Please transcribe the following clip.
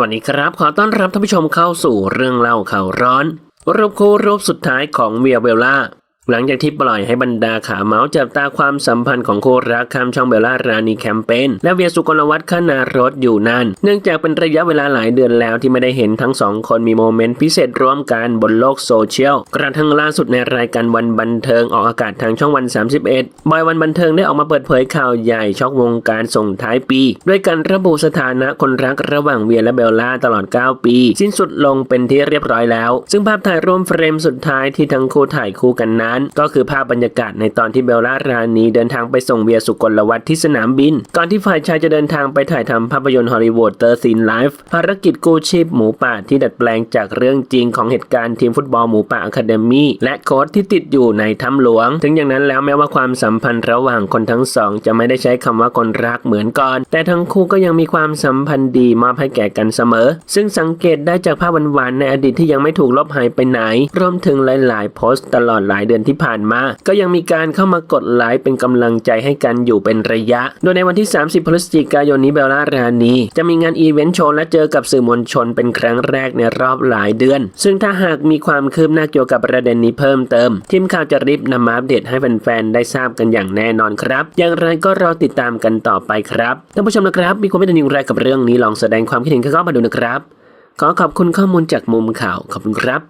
วัสดีครับ ขอต้อนรับท่านผู้ชมเข้าสู่เรื่องเล่าข่าวร้อนรูปคู่รูปสุดท้ายของเวียเบลล่า หลังจากที่ปล่อยให้บรรดาขาเมาส์จับตาความสัมพันธ์ของคู่รักข้ามช่องเบลล่ารานีแคมเปญและเวียสุกลวัฒน์ขนารถอยู่นาน เนื่องจากเป็นระยะเวลาหลายเดือนแล้วที่ไม่ได้เห็นทั้งสองคนมีโมเมนต์พิเศษร่วมกันบนโลกโซเชียล กระทั่งล่าสุดในรายการวันบันเทิงออกอากาศทางช่องวัน 31บอยวันบันเทิงได้ออกมาเปิดเผยข่าวใหญ่ช็อกวงการส่งท้ายปี ด้วยการระบุสถานะคนรักระหว่างเวียและเบลล่าตลอด 9 ปี สิ้นสุดลงเป็นที่เรียบร้อยแล้ว ซึ่งภาพถ่ายร่วมเฟรมสุดท้ายที่ทั้งคู่ถ่ายคู่กันนั้นก็คือภาพบรรยากาศในตอนที่เบลล่ารานีเดินทางไปส่งเวียสุกลวัฒน์ที่สนามบิน ก่อนที่ฝ่ายชายจะเดินทางไปถ่ายทำภาพยนตร์ฮอลลีวูดเตอร์ซีนไลฟ์ภารกิจกู้ชีพหมูป่าที่ดัดแปลงจากเรื่องจริงของเหตุการณ์ทีมฟุตบอลหมูป่าอะคาเดมี่และโค้ชที่ติดอยู่ในถ้ำหลวง ถึงอย่างนั้นแล้วแม้ว่าความสัมพันธ์ระหว่างคนทั้งสอง จะไม่ได้ใช้คำว่าคนรักเหมือนก่อน แต่ทั้งคู่ก็ยังมีความสัมพันธ์ดีมอบให้แก่กันเสมอ ซึ่งสังเกตได้จากภาพหวานๆในอดีตที่ยังไม่ถูกลบหายไปไหน รวมถึงหลาย ๆ โพสต์ตลอดหลายเดือนที่ผ่านมา ก็ยังมีการเข้ามากดไลค์เป็นกำลังใจให้กันอยู่เป็นระยะ โดยในวันที่ 30 พฤศจิกายนนี้เบลล่ารานีจะมีงานอีเวนต์โชว์และเจอกับสื่อมวลชนเป็นครั้งแรกในรอบหลายเดือน ซึ่งถ้าหากมีความคืบหน้าเกี่ยวกับประเด็นนี้เพิ่มเติม ทีมข่าวจะรีบนำมาอัปเดตให้แฟนๆได้ทราบกันอย่างแน่นอนครับ อย่างไรก็รอติดตามกันต่อไปครับท่านผู้ชมนะครับ มีความเห็นอย่างไรกับเรื่องนี้ลองแสดงความคิดเห็นเข้ามาดูนะครับ ขอขอบคุณข้อมูลจากมุมข่าวขอบคุณครับ